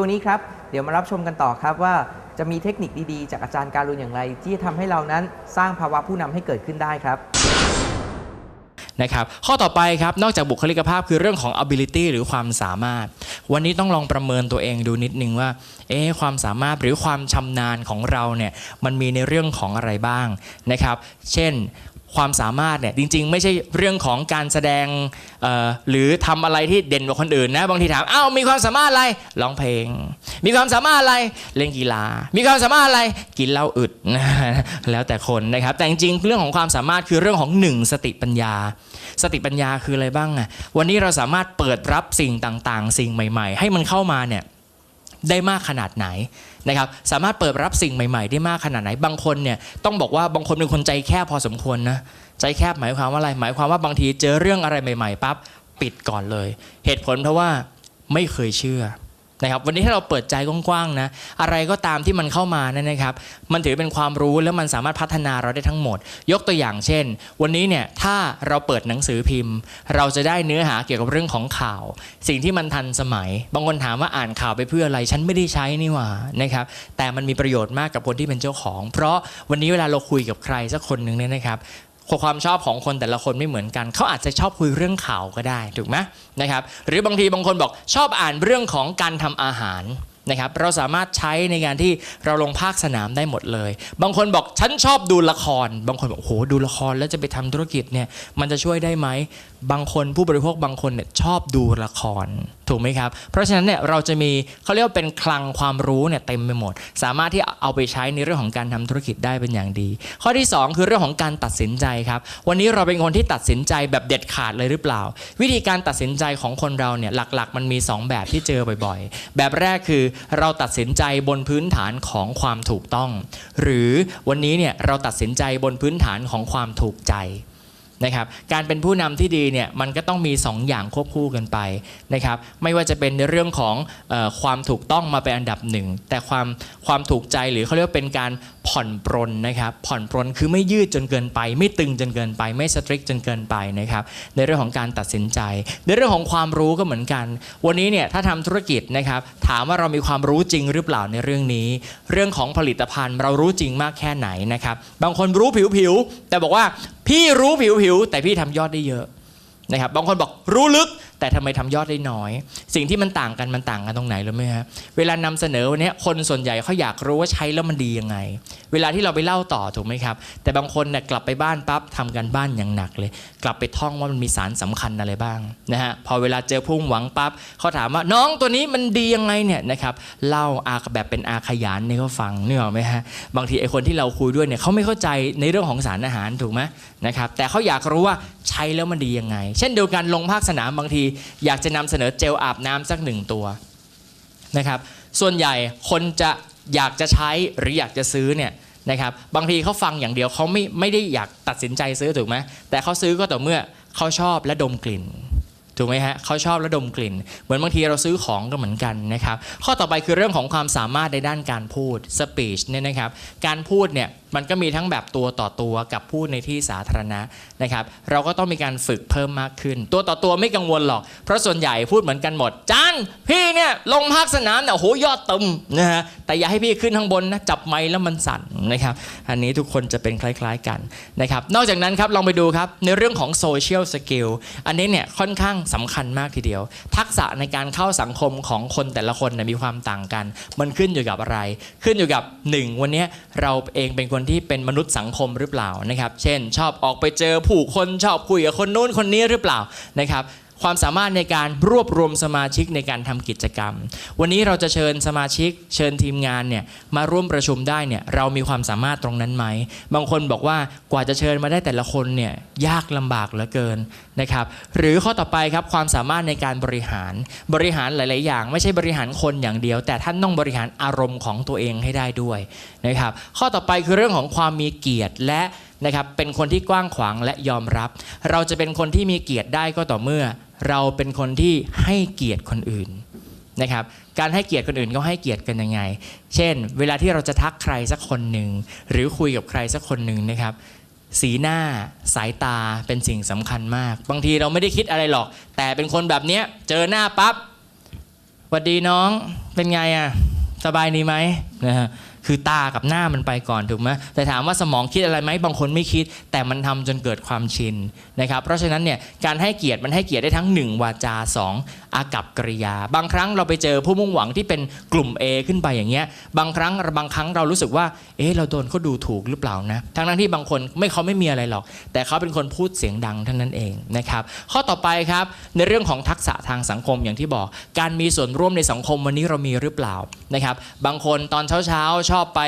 ช่วงนี้ครับ เดี๋ยวมารับชมกันต่อครับว่าจะมีเทคนิคดีๆ จากอาจารย์การุณอย่างไร ที่จะทำให้เรานั้นสร้างภาวะผู้นำให้เกิดขึ้นได้ครับนะครับข้อต่อไปครับนอกจากบุคลิกภาพคือเรื่องของ ability หรือความสามารถ วันนี้ต้องลองประเมินตัวเองดูนิดนึงว่าเอ๊ความสามารถหรือความชำนาญของเราเนี่ยมันมีในเรื่องของอะไรบ้างนะครับ เช่น ความสามารถเนี่ยจริง ๆ ไม่ใช่เรื่องของการแสดงหรือทำอะไรที่เด่นกว่าคนอื่นนะบางทีถามอ้าวมีความสามารถอะไรร้องเพลง มีความสามารถอะไรเล่นกีฬา มีความสามารถอะไรกินเหล้าอึดแล้วแต่คนนะครับ แต่จริงๆเรื่องของความสามารถคือเรื่องของหนึ่งสติปัญญา สติปัญญาคืออะไรบ้างอะวันนี้เราสามารถเปิดรับสิ่งต่างๆ สิ่งใหม่ ๆ ให้มันเข้ามาเนี่ย ได้มากขนาดไหนนะครับสามารถเปิดรับสิ่งใหม่ๆ ได้มากขนาดไหน บางคนเนี่ยต้องบอกว่าบางคนเป็นคนใจแคบพอสมควรนะใจแคบหมายความว่าอะไรหมายความว่าบางทีเจอเรื่องอะไรใหม่ๆปั๊บปิดก่อนเลย เหตุผลเพราะว่าไม่เคยเชื่อ นะครับวันนี้ถ้าเราเปิดใจกว้างๆนะอะไรก็ตามที่มันเข้ามานั่นนะครับ มันถือเป็นความรู้แล้วมันสามารถพัฒนาเราได้ทั้งหมด ยกตัวอย่างเช่น วันนี้เนี่ยถ้าเราเปิดหนังสือพิมพ์ เราจะได้เนื้อหาเกี่ยวกับเรื่องของข่าว สิ่งที่มันทันสมัย บางคนถามว่าอ่านข่าวไปเพื่ออะไรฉันไม่ได้ใช้นี่หว่านะครับแต่มันมีประโยชน์มากกับคนที่เป็นเจ้าของ เพราะวันนี้เวลาเราคุยกับใครสักคนหนึ่งเนี่ยนะครับ ความชอบของคนแต่ละคนไม่เหมือนกัน เขาอาจจะชอบคุยเรื่องข่าวก็ได้ถูกไหมนะครับหรือบางทีบางคนบอกชอบอ่านเรื่องของการทำอาหารนะครับเราสามารถใช้ในการที่เราลงภาคสนามได้หมดเลย บางคนบอกฉันชอบดูละคร บางคนบอกโอ้โหดูละครแล้วจะไปทำธุรกิจเนี่ยมันจะช่วยได้ไหม บางคนผู้บริโภคบางคนเนี่ยชอบดูละครถูกไหมครับ เพราะฉะนั้นเนี่ยเราจะมีเขาเรียกว่าเป็นคลังความรู้เนี่ยเต็มไปหมด สามารถที่เอาไปใช้ในเรื่องของการทำธุรกิจได้เป็นอย่างดี ข้อที่ 2 คือเรื่องของการตัดสินใจครับวันนี้เราเป็นคนที่ตัดสินใจแบบเด็ดขาดเลยหรือเปล่า วิธีการตัดสินใจของคนเราเนี่ยหลักๆ มันมี 2 แบบที่เจอบ่อยๆ แบบแรกคือเราตัดสินใจบนพื้นฐานของความถูกต้อง หรือวันนี้เนี่ยเราตัดสินใจบนพื้นฐานของความถูกใจ นะครับการเป็นผู้นำที่ดีเนี่ยมันก็ต้องมี 2 อย่างควบคู่กันไปนะครับไม่ว่าจะเป็นในเรื่องของออความถูกต้องมาเป็นอันดับหนึ่งแต่ความความถูกใจหรือเขาเรียกว่าเป็นการผ่อนปรนนะครับผ่อนปรนคือไม่ยืดจนเกินไป ไม่ตึงจนเกินไป ไม่สตริกจนเกินไปนะครับในเรื่องของการตัดสินใจ ในเรื่องของความรู้ก็เหมือนกัน วันนี้เนี่ยถ้าทำธุรกิจนะครับถามว่าเรามีความรู้จริงหรือเปล่าในเรื่องนี้ เรื่องของผลิตภัณฑ์ เรารู้จริงมากแค่ไหนนะครับบางคนรู้ผิวๆแต่บอกว่าพี่รู้ผิวๆแต่พี่ทำยอดได้เยอะ นะครับบางคนบอกรู้ลึกแต่ทำไมทำยอดได้น้อย สิ่งที่มันต่างกันมันต่างกันตรงไหนรู้ไหมครับเวลานำเสนอวันนี้คนส่วนใหญ่เขาอยากรู้ว่าใช้แล้วมันดียังไง เวลาที่เราไปเล่าต่อถูกไหมครับ แต่บางคนเนี่ยกลับไปบ้านปั๊บทำกันบ้านอย่างหนักเลย กลับไปท่องว่ามันมีสารสำคัญอะไรบ้างนะฮะพอเวลาเจอพุ่งหวังปั๊บเขาถามว่าน้องตัวนี้มันดียังไงเนี่ยนะครับเล่าอาแบบเป็นอาขยานให้เขาฟังนึกออกไหมฮะบางทีไอ้คนที่เราคุยด้วยเนี่ยเขาไม่เข้าใจในเรื่องของสารอาหารถูกไหมนะครับแต่เขาอยากรู้ว่าใช้แล้วมันดียังไงเช่นเดียวกันลงภาคสนามบางที อยากจะนำเสนอเจลอาบน้ำสักหนึ่งตัวนะครับส่วนใหญ่คนจะอยากจะใช้หรืออยากจะซื้อเนี่ยนะครับบางทีเขาฟังอย่างเดียวเขาไม่ไม่ได้อยากตัดสินใจซื้อถูกไหมแต่เขาซื้อก็ต่อเมื่อเขาชอบและดมกลิ่นถูกไหมฮะเขาชอบและดมกลิ่น เหมือนบางทีเราซื้อของก็เหมือนกันนะครับข้อต่อไปคือเรื่องของความสามารถในด้านการพูด speech เนี่ยนะครับการพูดเนี่ย มันก็มีทั้งแบบตัวต่อตัวกับพูดในที่สาธารณะนะครับ เราก็ต้องมีการฝึกเพิ่มมากขึ้น ตัวต่อตัวไม่กังวลหรอก เพราะส่วนใหญ่พูดเหมือนกันหมดจานพี่เนี่ยลงภาคสนามเนี่ยโหยอดตึมนะฮะแต่อย่าให้พี่ขึ้นข้างบนนะจับไม้แล้วมันสั่นนะครับ อันนี้ทุกคนจะเป็นคล้าย ๆกันนะครับนอกจากนั้นครับลองไปดูครับในเรื่องของโซเชียลสกิลอันนี้เนี่ยค่อนข้างสำคัญมากทีเดียว ทักษะในการเข้าสังคมของคนแต่ละคนมีความต่างกัน มันขึ้นอยู่กับอะไร ขึ้นอยู่กับหนึ่งวันนี้เราเองเป็นคนที่เป็นมนุษย์สังคมหรือเปล่านะครับ เช่น ชอบออกไปเจอผู้คนชอบคุยกับคนนู้นคนนี้หรือเปล่านะครับ ความสามารถในการรวบรวมสมาชิกในการทำกิจกรรม วันนี้เราจะเชิญสมาชิก เชิญทีมงานเนี่ยมาร่วมประชุมได้เนี่ยเรามีความสามารถตรงนั้นไหม บางคนบอกว่ากว่าจะเชิญมาได้แต่ละคนเนี่ยยากลำบากเหลือเกินนะครับหรือข้อต่อไปครับความสามารถในการบริหารบริหารหลาย ๆ อย่าง ไม่ใช่บริหารคนอย่างเดียว แต่ท่านต้องบริหารอารมณ์ของตัวเองให้ได้ด้วยนะครับข้อต่อไปคือเรื่องของความมีเกียรติและ นะครับเป็นคนที่กว้างขวางและยอมรับ เราจะเป็นคนที่มีเกียรติได้ก็ต่อเมื่อ เราเป็นคนที่ให้เกียรติคนอื่นนะครับการให้เกียรติคนอื่นก็ให้เกียรติกันยังไง เช่น เวลาที่เราจะทักใครสักคนหนึ่งหรือคุยกับใครสักคนหนึ่งนะครับ สีหน้าสายตาเป็นสิ่งสำคัญมาก บางทีเราไม่ได้คิดอะไรหรอก แต่เป็นคนแบบเนี้ยเจอหน้าปั๊บหวัดดีน้องเป็นไงอะสบายดีไหมนะฮะ คือตากับหน้ามันไปก่อนถูกไหมแต่ถามว่าสมองคิดอะไรไหมบางคนไม่คิด แต่มันทำจนเกิดความชินนะครับเพราะฉะนั้นเนี่ยการให้เกียรติมันให้เกียรติได้ทั้ง 1 วาจา 2 อากับกริยา บางครั้งเราไปเจอผู้มุ่งหวังที่เป็นกลุ่ม A ขึ้นไปอย่างเงี้ยบางครั้งบางครั้งเรารู้สึกว่าเอ๊ะเราโดนเขาดูถูกหรือเปล่านะทั้งนั้นที่บางคนไม่เขาไม่มีอะไรหรอก แต่เขาเป็นคนพูดเสียงดังเท่านั้นเองนะครับข้อต่อไปครับในเรื่องของทักษะทางสังคมอย่างที่บอก การมีส่วนร่วมในสังคมวันนี้เรามีหรือเปล่านะครับบางคนตอนเช้าๆชชอบไป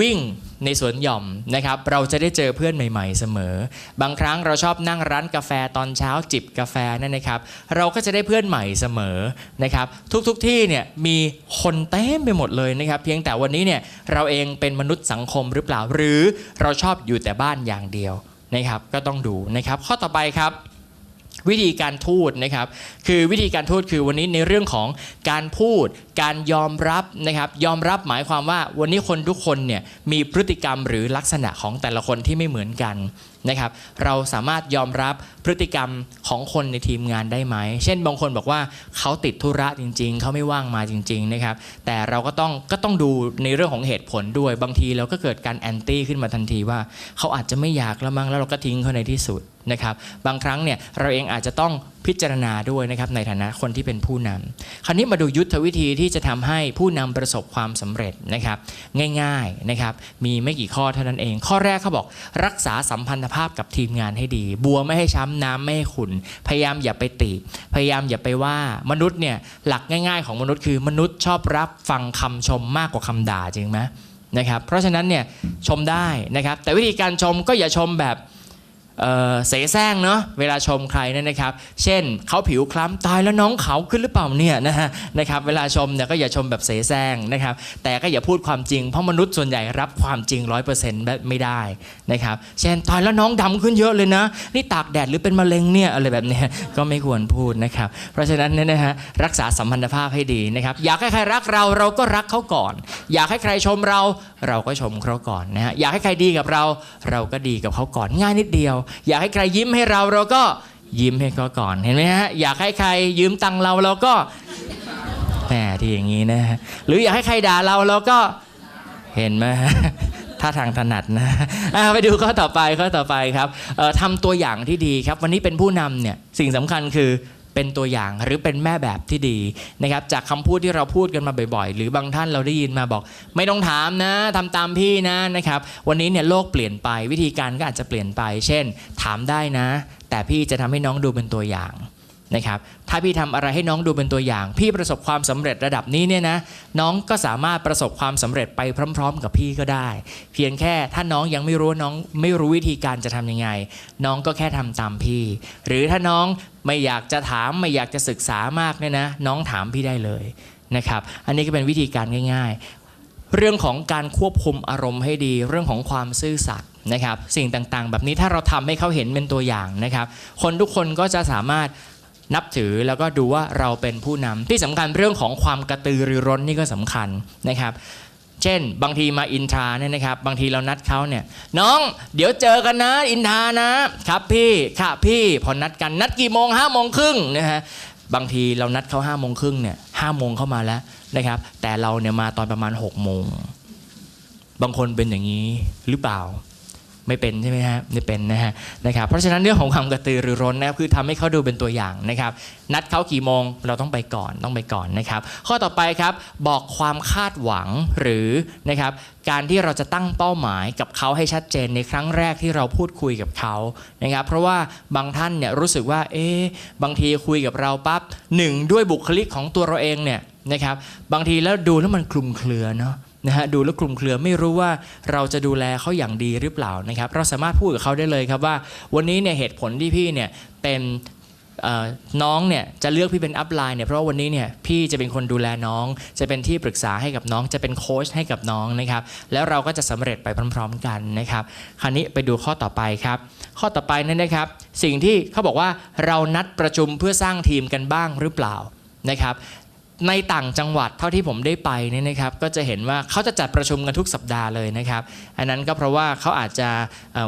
วิ่งในสวนหย่อมนะครับ เราจะได้เจอเพื่อนใหม่ๆเสมอ บางครั้งเราชอบนั่งร้านกาแฟตอนเช้าจิบกาแฟนั่นนะครับ เราก็จะได้เพื่อนใหม่เสมอนะครับ ทุกๆที่เนี่ยมีคนเต็มไปหมดเลยนะครับ เพียงแต่วันนี้เนี่ยเราเองเป็นมนุษย์สังคมหรือเปล่า หรือเราชอบอยู่แต่บ้านอย่างเดียวนะครับ ก็ต้องดูนะครับ ข้อต่อไปครับ วิธีการทูตนะครับคือวิธีการทูตคือวันนี้ในเรื่องของการพูด การยอมรับนะครับยอมรับหมายความว่าวันนี้คนทุกคนเนี่ยมีพฤติกรรมหรือลักษณะของแต่ละคนที่ไม่เหมือนกัน นะครับ เราสามารถยอมรับพฤติกรรมของคนในทีมงานได้ไหม เช่นบางคนบอกว่าเขาติดธุระจริง ๆ เขาไม่ว่างมาจริง ๆ นะครับ แต่เราก็ต้องก็ต้องดูในเรื่องของเหตุผลด้วย บางทีเราก็เกิดการแอนตี้ขึ้นมาทันทีว่า เขาอาจจะไม่อยากแล้วมั้งแล้วเราก็ทิ้งเขาในที่สุดนะครับ บางครั้งเนี่ยเราเองอาจจะต้อง พิจารณาด้วยนะครับในฐานะคนที่เป็นผู้นำคราวนี้มาดูยุทธวิธีที่จะทำให้ผู้นำประสบความสำเร็จนะครับ ง่ายๆนะครับมีไม่กี่ข้อเท่านั้นเอง ข้อแรกเขาบอกรักษาสัมพันธภาพกับทีมงานให้ดี บัวไม่ให้ช้ำน้ำไม่ให้ขุนพยายามอย่าไปติพยายามอย่าไปว่ามนุษย์เนี่ยหลักง่าย ๆ ของมนุษย์คือมนุษย์ชอบรับฟังคำชมมากกว่าคำด่าจริงไหมนะครับเพราะฉะนั้นเนี่ยชมได้นะครับแต่วิธีการชมก็อย่าชมแบบ เสแสร้งเนาะเวลาชมใครเนี่ยนะครับ เช่นเขาผิวคล้ำตายแล้วน้องเขาขึ้นหรือเปล่าเนี่ยนะฮะนะครับเวลาชมเนี่ยก็อย่าชมแบบเสแสร้งนะครับแต่ก็อย่าพูดความจริงเพราะมนุษย์ส่วนใหญ่รับความจริงร้อยเปอร์เซ็นต์ไม่ได้นะครับเช่นตายแล้วน้องดำขึ้นเยอะเลยนะ นี่ตากแดดหรือเป็นมะเร็งเนี่ยอะไรแบบนี้ก็ไม่ควรพูดนะครับเพราะฉะนั้นเนี่ยนะฮะรักษาสัมพันธภาพให้ดีนะครับอยากให้ใครรักเราเราก็รักเขาก่อน อยากให้ใครชมเรา เราก็ชมเขาก่อนนะฮะอยากให้ใครดีกับเรา เราก็ดีกับเขาก่อนง่ายนิดเดียว อยากให้ใครยิ้มให้เราเราก็ยิ้มให้เขาก่อนเห็นไหมฮะอยากให้ใครยืมตังเราเราก็แหมที่อย่างนี้นะฮะหรืออยากให้ใครด่าเราเราก็เห็นไหมฮะท่าทางถนัดนะไปดูข้อต่อไปข้อต่อไปครับทำตัวอย่างที่ดีครับ วันนี้เป็นผู้นำเนี่ยสิ่งสำคัญคือ เป็นตัวอย่างหรือเป็นแม่แบบที่ดีนะครับจากคำพูดที่เราพูดกันมาบ่อยๆ หรือบางท่านเราได้ยินมาบอก ไม่ต้องถามนะทำตามพี่นะนะครับวันนี้เนี่ยโลกเปลี่ยนไปวิธีการก็อาจจะเปลี่ยนไป เช่น ถามได้นะ แต่พี่จะทำให้น้องดูเป็นตัวอย่าง นะครับถ้าพี่ทำอะไรให้น้องดูเป็นตัวอย่าง พี่ประสบความสำเร็จระดับนี้เนี่ยนะน้องก็สามารถประสบความสำเร็จไปพร้อม ๆ กับพี่ก็ได้ เพียงแค่ถ้าน้องยังไม่รู้น้องไม่รู้วิธีการจะทำยังไง น้องก็แค่ทำตามพี่ หรือถ้าน้องไม่อยากจะถามไม่อยากจะศึกษามากเนี่ยนะน้องถามพี่ได้เลยนะครับอันนี้ก็เป็นวิธีการง่าย ๆ เรื่องของการควบคุมอารมณ์ให้ดี เรื่องของความซื่อสัตย์นะครับสิ่งต่างๆ แบบนี้ถ้าเราทำให้เขาเห็นเป็นตัวอย่างนะครับ คนทุกคนก็จะสามารถ นับถือแล้วก็ดูว่าเราเป็นผู้นำที่สำคัญเรื่องของความกระตือรือร้นนี่ก็สำคัญนะครับ เช่น บางทีมาอินทราเนี่ยนะครับ บางทีเรานัดเขาเนี่ยน้องเดี๋ยวเจอกันนะอินทรานะครับพี่ค่ะพี่พอนัดกันนัดกี่โมงห้าโมงครึ่งนะฮะบางทีเรานัดเขาห้าโมงครึ่งเนี่ยห้าโมงเข้ามาแล้วนะครับ แต่เราเนี่ยมาตอนประมาณหกโมงบางคนเป็นอย่างนี้หรือเปล่า ไม่เป็นใช่ไหมฮะไม่เป็นนะฮะนะครับเพราะฉะนั้นเรื่องของความกระตือรือร้นนะครับคือทำให้เขาดูเป็นตัวอย่างนะครับ นัดเขากี่โมงเราต้องไปก่อนต้องไปก่อนนะครับ ข้อต่อไปครับบอกความคาดหวังหรือนะครับการที่เราจะตั้งเป้าหมายกับเขาให้ชัดเจนในครั้งแรกที่เราพูดคุยกับเขานะครับเพราะว่าบางท่านเนี่ยรู้สึกว่าเอ๊ะบางทีคุยกับเราปั๊บหนึ่งด้วยบุคลิกของตัวเราเองเนี่ยนะครับบางทีแล้วดูแล้วมันคลุมเครือเนาะ นะฮะดูแล้วคลุมเครือไม่รู้ว่าเราจะดูแลเขาอย่างดีหรือเปล่านะครับ เราสามารถพูดกับเขาได้เลยครับว่า วันนี้เนี่ยเหตุผลที่พี่เนี่ยเป็นน้องเนี่ยจะเลือกพี่เป็นอัพไลน์เนี่ยเพราะวันนี้เนี่ยพี่จะเป็นคนดูแลน้อง จะเป็นที่ปรึกษาให้กับน้อง จะเป็นโค้ชให้กับน้องนะครับแล้วเราก็จะสำเร็จไปพร้อม ๆ กันนะครับคราวนี้ไปดูข้อต่อไปครับ ข้อต่อไปนั่นนะครับ สิ่งที่เขาบอกว่าเรานัดประชุมเพื่อสร้างทีมกันบ้างหรือเปล่านะครับ ในต่างจังหวัดเท่าที่ผมได้ไปเนี่ยนะครับก็จะเห็นว่าเขาจะจัดประชุมกันทุกสัปดาห์เลยนะครับอันนั้นก็เพราะว่าเขาอาจจะ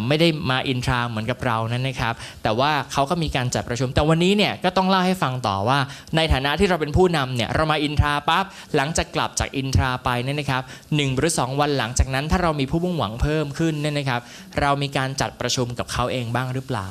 ไม่ได้มาอินทราเหมือนกับเรานั่นนะครับแต่ว่าเขาก็มีการจัดประชุม แต่วันนี้เนี่ยก็ต้องเล่าให้ฟังต่อว่า ในฐานะที่เราเป็นผู้นำเนี่ยเรามาอินทราปั๊บหลังจากกลับจากอินทราไปเนี่ยนะครับหนึ่งหรือสองวันหลังจากนั้นถ้าเรามีผู้มุ่งหวังเพิ่มขึ้นเนี่ยนะครับเรามีการจัดประชุมกับเขาเองบ้างหรือเปล่า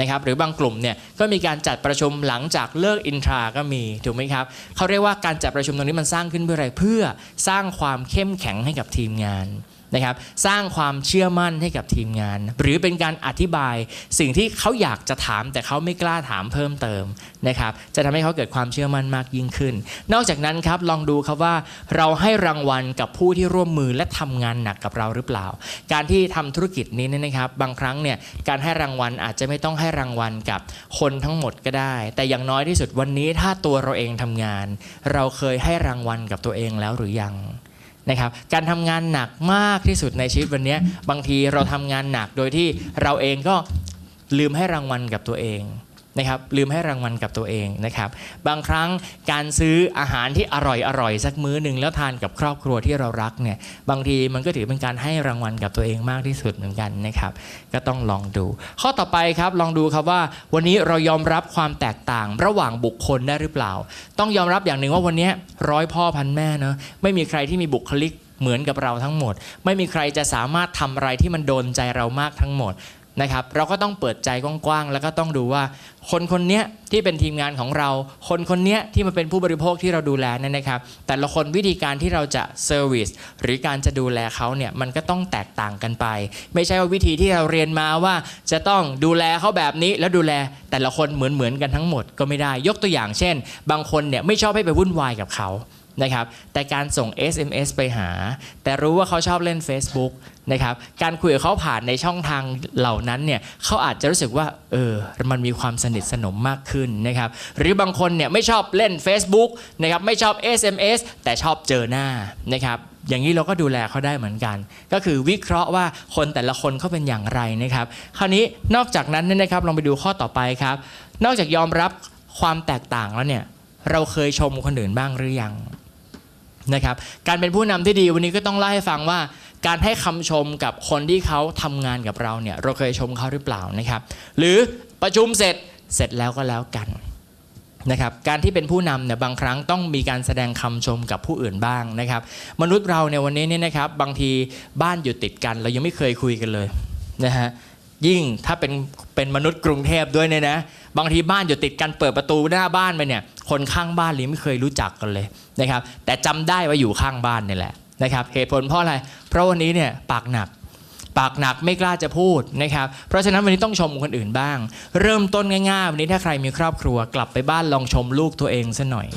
นะครับหรือบางกลุ่มเนี่ยก็มีการจัดประชุมหลังจากเลิกอินทราก็มีถูกไหมครับเขาเรียกว่าการจัดประชุมตรงนี้มันสร้างขึ้นเพื่ออะไรเพื่อสร้างความเข้มแข็งให้กับทีมงาน นะครับสร้างความเชื่อมั่นให้กับทีมงาน หรือเป็นการอธิบายสิ่งที่เขาอยากจะถาม แต่เขาไม่กล้าถามเพิ่มเติมนะครับจะทำให้เขาเกิดความเชื่อมั่นมากยิ่งขึ้น นอกจากนั้นครับลองดูครับว่าเราให้รางวัลกับผู้ที่ร่วมมือและทำงานหนักกับเราหรือเปล่า การที่ทำธุรกิจนี้เนี่ยนะครับ บางครั้งเนี่ยการให้รางวัลอาจจะไม่ต้องให้รางวัลกับคนทั้งหมดก็ได้ แต่อย่างน้อยที่สุดวันนี้ถ้าตัวเราเองทำงาน เราเคยให้รางวัลกับตัวเองแล้วหรือยัง นะครับการทำงานหนักมากที่สุดในชีวิตวันนี้บางทีเราทำงานหนักโดยที่เราเองก็ลืมให้รางวัลกับตัวเอง นะครับลืมให้รางวัลกับตัวเองนะครับ บางครั้งการซื้ออาหารที่อร่อยอร่อยสักมื้อหนึ่งแล้วทานกับครอบครัวที่เรารักเนี่ยบางทีมันก็ถือเป็นการให้รางวัลกับตัวเองมากที่สุดเหมือนกันนะครับ ก็ต้องลองดู ข้อต่อไปครับลองดูครับว่า วันนี้เรายอมรับความแตกต่างระหว่างบุคคลได้หรือเปล่า ต้องยอมรับอย่างหนึ่งว่าวันนี้ร้อยพ่อพันแม่เนอะไม่มีใครที่มีบุคลิกเหมือนกับเราทั้งหมด ไม่มีใครจะสามารถทำอะไรที่มันโดนใจเรามากทั้งหมด นะครับเราก็ต้องเปิดใจกว้างๆแล้วก็ต้องดูว่า คนคนนี้ที่เป็นทีมงานของเรา คนคนนี้ที่มาเป็นผู้บริโภคที่เราดูแลเนี่ยนะครับ แต่ละคนวิธีการที่เราจะเซอร์วิสหรือการจะดูแลเขาเนี่ยมันก็ต้องแตกต่างกันไป ไม่ใช่ว่าวิธีที่เราเรียนมาว่า จะต้องดูแลเขาแบบนี้แล้วดูแลแต่ละคนเหมือนๆกันทั้งหมดก็ไม่ได้ ยกตัวอย่างเช่น บางคนเนี่ยไม่ชอบให้ไปวุ่นวายกับเขา นะครับแต่การส่ง SMS ไปหา แต่รู้ว่าเขาชอบเล่น Facebook นะครับการคุยกับเขาผ่านในช่องทางเหล่านั้นเนี่ยเขาอาจจะรู้สึกว่าเออมันมีความสนิทสนมมากขึ้นนะครับหรือบางคนเนี่ยไม่ชอบเล่น Facebook นะครับไม่ชอบ SMS แต่ชอบเจอหน้านะครับอย่างนี้เราก็ดูแลเขาได้เหมือนกัน ก็คือวิเคราะห์ว่าคนแต่ละคนเขาเป็นอย่างไรนะครับ คราวนี้นอกจากนั้นเนี่ยนะครับลองไปดูข้อต่อไปครับ นอกจากยอมรับความแตกต่างแล้วเนี่ยเราเคยชมคนอื่นบ้างหรือยัง นะครับการเป็นผู้นำที่ดีวันนี้ก็ต้องเล่าให้ฟังว่า การให้คำชมกับคนที่เขาทำงานกับเราเนี่ยเราเคยชมเขาหรือเปล่านะครับ หรือประชุมเสร็จเสร็จแล้วก็แล้วกันนะครับการที่เป็นผู้นำเนี่ยบางครั้งต้องมีการแสดงคำชมกับผู้อื่นบ้างนะครับ มนุษย์เราในวันนี้เนี่ยนะครับบางทีบ้านอยู่ติดกัน เรายังไม่เคยคุยกันเลยนะฮะยิ่งถ้าเป็นเป็นมนุษย์กรุงเทพด้วยเนี่ยนะบางทีบ้านอยู่ติดกันเปิดประตูหน้าบ้านไปเนี่ย คนข้างบ้านเลยไม่เคยรู้จักกันเลยนะครับ แต่จำได้ว่าอยู่ข้างบ้านนี่แหละนะครับ เหตุผลเพราะอะไร เพราะวันนี้เนี่ยปากหนัก ปากหนักไม่กล้าจะพูดนะครับ เพราะฉะนั้นวันนี้ต้องชมคนอื่นบ้าง เริ่มต้นง่ายๆวันนี้ถ้าใครมีครอบครัว กลับไปบ้านลองชมลูกตัวเองซะหน่อย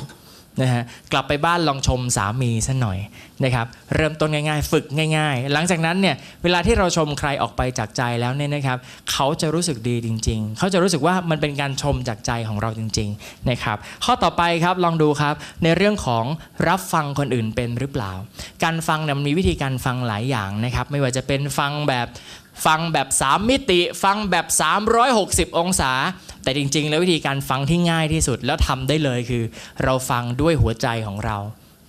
นะฮะกลับไปบ้านลองชมสามีซะหน่อยนะครับเริ่มต้นง่ายๆ ฝึกง่าย ๆ หลังจากนั้นเนี่ยเวลาที่เราชมใครออกไปจากใจแล้วเนี่ยนะครับเขาจะรู้สึกดีจริง ๆ เขาจะรู้สึกว่ามันเป็นการชมจากใจของเราจริงๆนะครับข้อต่อไปครับลองดูครับในเรื่องของรับฟังคนอื่นเป็นหรือเปล่า การฟังเนี่ยมันมีวิธีการฟังหลายอย่างนะครับไม่ว่าจะเป็นฟังแบบฟังแบบ 3 มิติ ฟังแบบ 360 องศา แต่จริง ๆ แล้ววิธีการฟังที่ง่ายที่สุดแล้วทำได้เลยคือ เราฟังด้วยหัวใจของเรา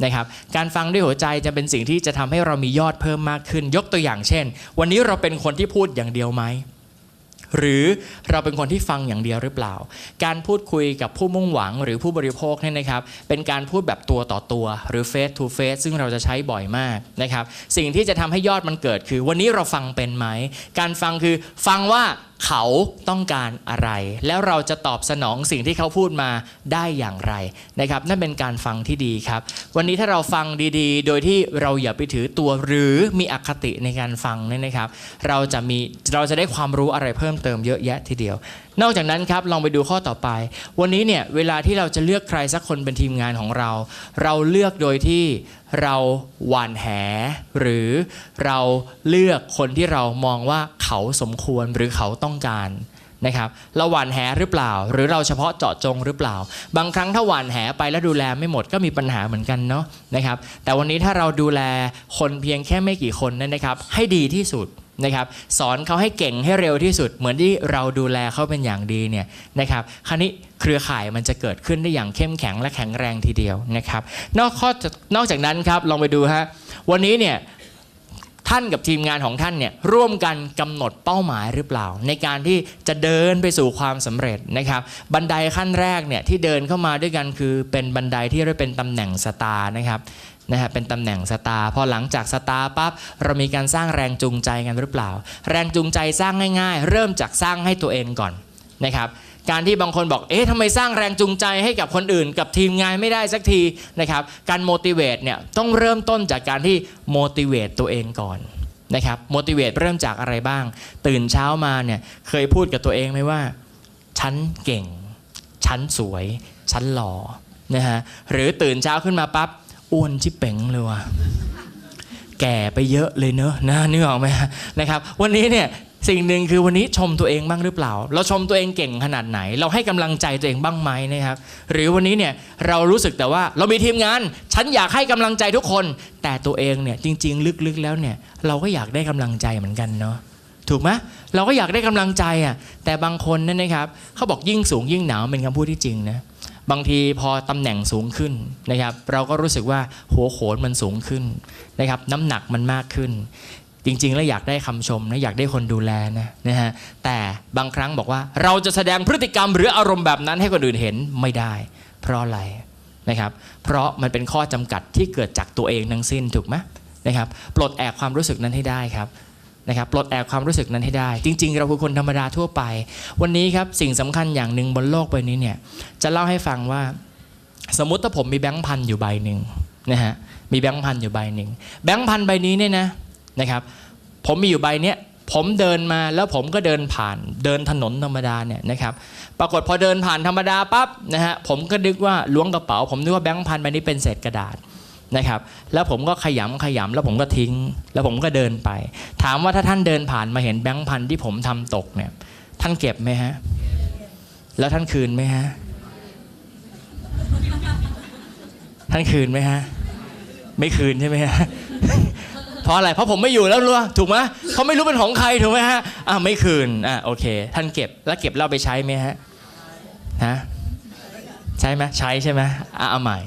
นะครับการฟังด้วยหัวใจจะเป็นสิ่งที่จะทำให้เรามียอดเพิ่มมากขึ้น ยกตัวอย่างเช่น วันนี้เราเป็นคนที่พูดอย่างเดียวไหมหรือเราเป็นคนที่ฟังอย่างเดียวหรือเปล่า การพูดคุยกับผู้มุ่งหวังหรือผู้บริโภคเนี่ยนะครับ เป็นการพูดแบบตัวต่อตัว หรือ face to face ซึ่งเราจะใช้บ่อยมากนะครับ สิ่งที่จะทำให้ยอดมันเกิดคือ วันนี้เราฟังเป็นไหม การฟังคือฟังว่า เขาต้องการอะไร แล้วเราจะตอบสนองสิ่งที่เขาพูดมาได้อย่างไรนะครับนั่นเป็นการฟังที่ดีครับ วันนี้ถ้าเราฟังดีๆ โดยที่เราอย่าไปถือตัวหรือมีอคติในการฟังเนี่ยนะครับ เราจะมีเราจะได้ความรู้อะไรเพิ่มเติมเยอะแยะทีเดียว นอกจากนั้นครับลองไปดูข้อต่อไป วันนี้เนี่ยเวลาที่เราจะเลือกใครสักคนเป็นทีมงานของเรา เราเลือกโดยที่เราหว่านแห หรือเราเลือกคนที่เรามองว่าเขาสมควรหรือเขาต้องการนะครับเราหว่านแหหรือเปล่า หรือเราเฉพาะเจาะจงหรือเปล่า บางครั้งถ้าหว่านแหไปแล้วดูแลไม่หมดก็มีปัญหาเหมือนกันเนาะนะครับแต่วันนี้ถ้าเราดูแลคนเพียงแค่ไม่กี่คนนั่นนะครับ ให้ดีที่สุด นะครับสอนเขาให้เก่งให้เร็วที่สุด เหมือนที่เราดูแลเขาเป็นอย่างดีเนี่ยนะครับคราวนี้เครือข่ายมันจะเกิดขึ้นได้อย่างเข้มแข็งและแข็งแรงทีเดียวนะครับนอกข้อนอกจากนั้นครับลองไปดูฮะวันนี้เนี่ยท่านกับทีมงานของท่านเนี่ยร่วมกันกำหนดเป้าหมายหรือเปล่า ในการที่จะเดินไปสู่ความสำเร็จนะครับบันไดขั้นแรกเนี่ยที่เดินเข้ามาด้วยกันคือเป็นบันไดที่เรียกเป็นตำแหน่งสตาร์นะครับ นะฮะเป็นตำแหน่งสตาร์พอหลังจากสตาร์ปั๊บเรามีการสร้างแรงจูงใจกันหรือเปล่า แรงจูงใจสร้างง่าย ๆ เริ่มจากสร้างให้ตัวเองก่อนนะครับการที่บางคนบอก เอ๊ะทำไมสร้างแรงจูงใจให้กับคนอื่น กับทีมงานไม่ได้สักทีนะครับ การ motivate เนี่ยต้องเริ่มต้นจากการที่ motivate ตัวเองก่อนนะครับ motivate เริ่มจากอะไรบ้าง ตื่นเช้ามาเนี่ยเคยพูดกับตัวเองไหมว่า ฉันเก่ง ฉันสวย ฉันหล่อนะฮะ หรือตื่นเช้าขึ้นมาปั๊บ อ้วนชิเป๋งเลยว่ะแก่ไปเยอะเลยเนอะนะนึกออกไหมนะครับ วันนี้เนี่ยสิ่งหนึ่งคือวันนี้ชมตัวเองบ้างหรือเปล่า เราชมตัวเองเก่งขนาดไหน เราให้กำลังใจตัวเองบ้างไหมนะครับ หรือวันนี้เนี่ยเรารู้สึกแต่ว่าเรามีทีมงาน ฉันอยากให้กำลังใจทุกคน แต่ตัวเองเนี่ยจริง ๆ ลึกๆแล้วเนี่ยเราก็อยากได้กำลังใจเหมือนกันเนาะถูกไหมเราก็อยากได้กำลังใจอะแต่บางคนนั่นนะครับเขาบอกยิ่งสูงยิ่งหนาวเป็นคำพูดที่จริงนะ บางทีพอตำแหน่งสูงขึ้นนะครับ เราก็รู้สึกว่าหัวโขนมันสูงขึ้นนะครับ น้ำหนักมันมากขึ้น จริงๆ แล้วอยากได้คำชมนะอยากได้คนดูแลนะนะฮะแต่บางครั้งบอกว่าเราจะแสดงพฤติกรรมหรืออารมณ์แบบนั้นให้คนอื่นเห็นไม่ได้ เพราะอะไรนะครับ เพราะมันเป็นข้อจำกัดที่เกิดจากตัวเองทั้งสิ้นถูกไหมนะครับ ปลดแอกความรู้สึกนั้นให้ได้ครับ นะครับปลดแอกความรู้สึกนั้นให้ได้ จริง ๆ เราคือคนธรรมดาทั่วไป วันนี้ครับสิ่งสำคัญอย่างหนึ่งบนโลกใบนี้เนี่ยจะเล่าให้ฟังว่า สมมติถ้าผมมีแบงค์พันอยู่ใบหนึ่งนะฮะมีแบงค์พันอยู่ใบหนึ่งแบงค์พันใบนี้เนี่ยนะนะครับผมมีอยู่ใบเนี้ยผมเดินมาแล้วผมก็เดินผ่านเดินถนนธรรมดาเนี่ยนะครับปรากฏพอเดินผ่านธรรมดาปั๊บนะฮะผมก็นึกว่าล้วงกระเป๋า ผมนึกว่าแบงค์พันใบนี้เป็นเศษกระดาษ นะครับ แล้วผมก็ขยำขยำแล้วผมก็ทิ้ง แล้วผมก็เดินไป ถามว่าถ้าท่านเดินผ่านมาเห็นแบงค์พันที่ผมทำตกเนี่ย ท่านเก็บไหมฮะ แล้วท่านคืนไหมฮะ ท่านคืนไหมฮะ ไม่คืนใช่ไหมฮะเพราะอะไร เพราะผมไม่อยู่แล้วรู้ถูกไหมเขาไม่รู้เป็นของใครถูกไหมฮะ อ่าไม่คืน อ่าโอเค ท่านเก็บ แล้วเก็บเอาไปใช้ไหมฮะ ฮะ ใช่ไหมใช้ใช่ไหมอะเอาใหม่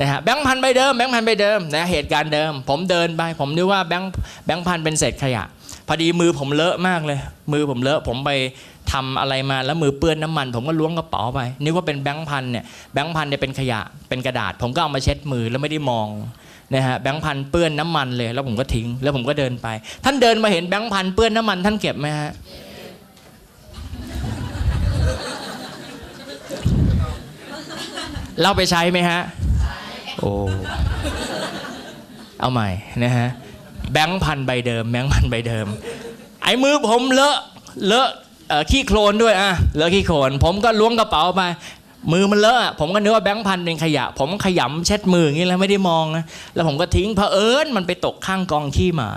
นะฮะแบงค์พันใบเดิมแบงค์พันใบเดิมนะเหตุการณ์เดิม ผมเดินไป ผมนึกว่าแบงค์แบงค์พันเป็นเศษขยะ พอดีมือผมเลอะมากเลย มือผมเลอะผมไปทำอะไรมาแล้วมือเปื้อนน้ำมัน ผมก็ล้วงกระเป๋าไปนึกว่าเป็นแบงค์พันเนี่ยแบงค์พันเนี่ยเป็นขยะเป็นกระดาษ ผมก็เอามาเช็ดมือแล้วไม่ได้มองนะฮะแบงค์พันเปื้อนน้ำมันเลย แล้วผมก็ทิ้งแล้วผมก็เดินไป ท่านเดินมาเห็นแบงค์พันเปื้อนน้ำมันท่านเก็บไหมฮะ เล่าไปใช้ไหมฮะ โอ้ เอาใหม่นะฮะ แบงค์พันใบเดิม แบงค์พันใบเดิม ไอ้มือผมเลอะเลอะขี้โคลนด้วยอะเลอะขี้โคลนผมก็ล้วงกระเป๋าไปมือมันเลอะอะผมก็นึกว่าแบงค์พันเป็นขยะ ผมขยำเช็ดมืออย่างนี้แล้วไม่ได้มองนะแล้วผมก็ทิ้งเผอิญมันไปตกข้างกองขี้หมา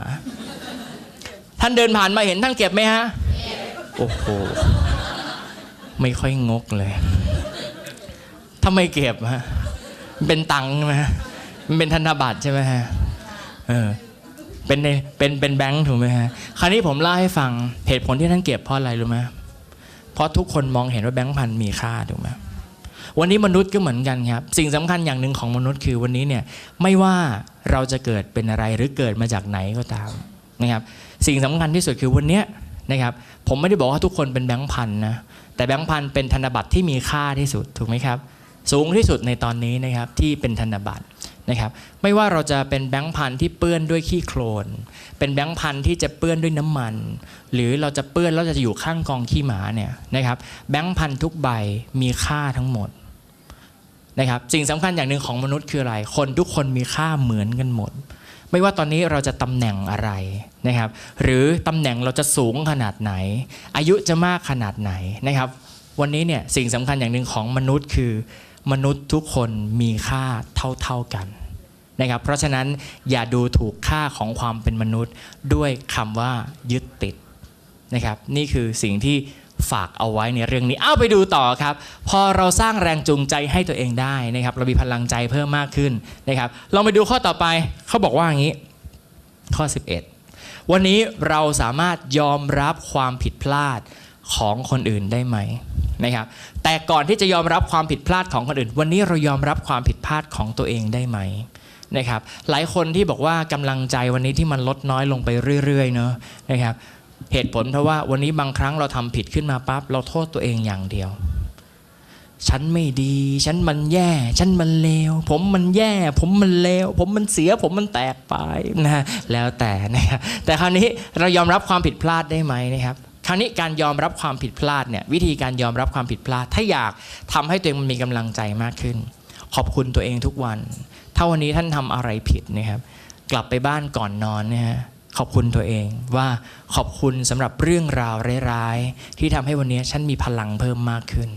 ท่านเดินผ่านมาเห็นท่านเก็บไหมฮะ โอ้โห ไม่ค่อยงกเลย ทำไม่เก็บฮะเป็นตังค์ใช่ไหมฮะมันเป็นธนบัตรใช่ไหมฮะเออเป็นในเป็นเป็นแบงค์ถูกไหมฮะคราวนี้ผมเล่าให้ฟังเหตุผลที่ท่านเก็บเพราะอะไรรู้ไหมเพราะทุกคนมองเห็นว่าแบงค์พันมีค่าถูกไหมวันนี้มนุษย์ก็เหมือนกันครับ สิ่งสำคัญอย่างหนึ่งของมนุษย์คือวันนี้เนี่ยไม่ว่าเราจะเกิดเป็นอะไรหรือเกิดมาจากไหนก็ตามนะครับ สิ่งสำคัญที่สุดคือวันนี้นะครับ ผมไม่ได้บอกว่าทุกคนเป็นแบงค์พันนะแต่แบงค์พันเป็นธนบัตรที่มีค่าที่สุดถูกไหมครับ สูงที่สุดในตอนนี้นะครับที่เป็นธนบัตรนะครับไม่ว่าเราจะเป็นแบงค์พันที่เปื้อนด้วยขี้โคลน เป็นแบงค์พันที่จะเปื้อนด้วยน้ำมัน หรือเราจะเปื้อนแล้วจะอยู่ข้างกองขี้หมาเนี่ยนะครับแบงค์พันทุกใบมีค่าทั้งหมดนะครับสิ่งสำคัญอย่างหนึ่งของมนุษย์คืออะไร คนทุกคนมีค่าเหมือนกันหมด ไม่ว่าตอนนี้เราจะตำแหน่งอะไรนะครับหรือตำแหน่งเราจะสูงขนาดไหน อายุจะมากขนาดไหนนะครับวันนี้เนี่ยสิ่งสำคัญอย่างหนึ่งของมนุษย์คือ มนุษย์ทุกคนมีค่าเท่า ๆกันนะครับ เพราะฉะนั้นอย่าดูถูกค่าของความเป็นมนุษย์ด้วยคำว่ายึดติดนะครับ นี่คือสิ่งที่ฝากเอาไว้ในเรื่องนี้ เอาไปดูต่อครับ พอเราสร้างแรงจูงใจให้ตัวเองได้นะครับ เรามีพลังใจเพิ่มมากขึ้นนะครับ ลองไปดูข้อต่อไปเขาบอกว่าอย่างนี้ ข้อ 11 วันนี้เราสามารถยอมรับความผิดพลาด ของคนอื่นได้ไหมนะครับแต่ก่อนที่จะยอมรับความผิดพลาดของคนอื่น วันนี้เรายอมรับความผิดพลาดของตัวเองได้ไหมนะครับหลายคนที่บอกว่ากำลังใจวันนี้ที่มันลดน้อยลงไปเรื่อยๆเนอะนะครับเหตุผลเพราะว่าวันนี้บางครั้งเราทำผิดขึ้นมาปั๊บเราโทษตัวเองอย่างเดียว ฉันไม่ดี ฉันมันแย่ ฉันมันเลว ผมมันแย่ ผมมันเลว ผมมันเสีย ผมมันแตกไปนะฮะแล้วแต่นะครับแต่คราวนี้เรายอมรับความผิดพลาดได้ไหมนะครับ คราวนี้การยอมรับความผิดพลาดเนี่ยวิธีการยอมรับความผิดพลาด ถ้าอยากทำให้ตัวเองมันมีกำลังใจมากขึ้น ขอบคุณตัวเองทุกวัน ถ้าวันนี้ท่านทำอะไรผิดนะครับ กลับไปบ้านก่อนนอนนะฮะขอบคุณตัวเองว่าขอบคุณสำหรับเรื่องราวร้ายๆที่ทำให้วันนี้ฉันมีพลังเพิ่มมากขึ้น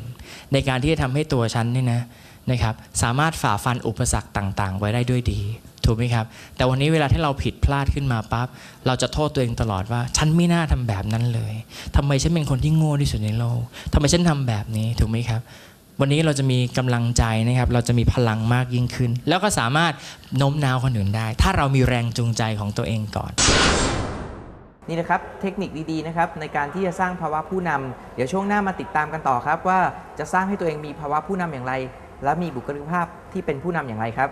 ในการที่จะทำให้ตัวฉันเนี่ยนะนะครับสามารถฝ่าฟันอุปสรรคต่างๆ ไว้ได้ด้วยดี ถูกไหมครับ แต่วันนี้เวลาที่เราผิดพลาดขึ้นมาปั๊บเราจะโทษตัวเองตลอดว่า ฉันไม่น่าทำแบบนั้นเลยทำไมฉันเป็นคนที่โง่ที่สุดในโลกทำไมฉันทำแบบนี้ถูกไหมครับ วันนี้เราจะมีกำลังใจนะครับ เราจะมีพลังมากยิ่งขึ้น แล้วก็สามารถโน้มน้าวคนอื่นได้ ถ้าเรามีแรงจูงใจของตัวเองก่อนนี่นะครับเทคนิคดีๆนะครับในการที่จะสร้างภาวะผู้นำเดี๋ยวช่วงหน้ามาติดตามกันต่อครับ ว่าจะสร้างให้ตัวเองมีภาวะผู้นำอย่างไร และมีบุคลิกภาพที่เป็นผู้นำอย่างไรครับ